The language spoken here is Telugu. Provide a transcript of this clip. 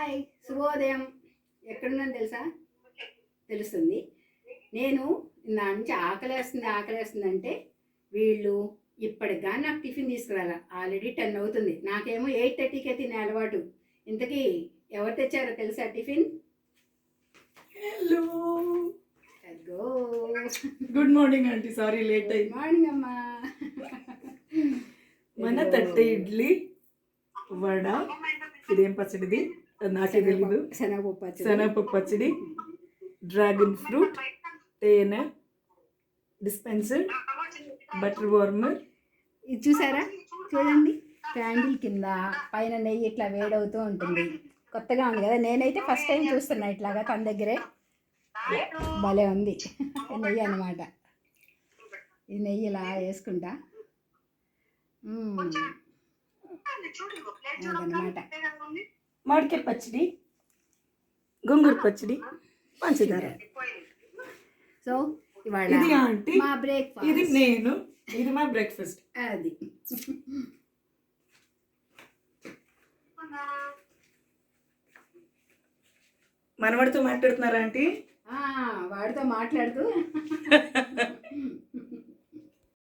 హాయ్ శుభోదయం. ఎక్కడున్నాను తెలుసా? తెలుస్తుంది. నేను నా నుంచి ఆకలేస్తుంది ఆకలేస్తుంది అంటే వీళ్ళు ఇప్పటికి కానీ నాకు టిఫిన్ తీసుకురాల. ఆల్రెడీ టెన్ అవుతుంది. నాకేమో ఎయిట్ థర్టీకే తినే అలవాటు. ఇంతకీ ఎవరు తెచ్చారో తెలుసా tiffin? Hello good morning aunty sorry late అయింది. మార్నింగ్ అమ్మా. మన తట్టె ఇడ్లీ వడ ఇదేం పచ్చడిది? నాకే తెలీదు. శనగపప్పు పచ్చడి. డ్రాగన్ ఫ్రూట్ తేనె డిస్పెన్సర్ బటర్ వార్మర్ ఇది చూసారా? చూడండి. క్యాండిల్ కింద పైన నెయ్యి ఇట్లా వేడవుతూ ఉంటుంది. కొత్తగా ఉంది కదా? నేనైతే ఫస్ట్ టైం చూస్తున్నా ఇట్లాగా తన దగ్గరే. భలే ఉంది. నెయ్యి అన్నమాట. ఈ నెయ్యి ఇలా వేసుకుంటా. మ్మ్. మామిడికాయ పచ్చడి గొంగూర పచ్చడి పంచదార. సో ఇది ఆంటీ మా ఇది బ్రేక్ఫాస్ట్ నేను ఇది మా బ్రేక్ఫాస్ట్ అది. మనవడితో మాట్లాడుతున్నారా ఆంటీ? వాడితో మాట్లాడుతూ.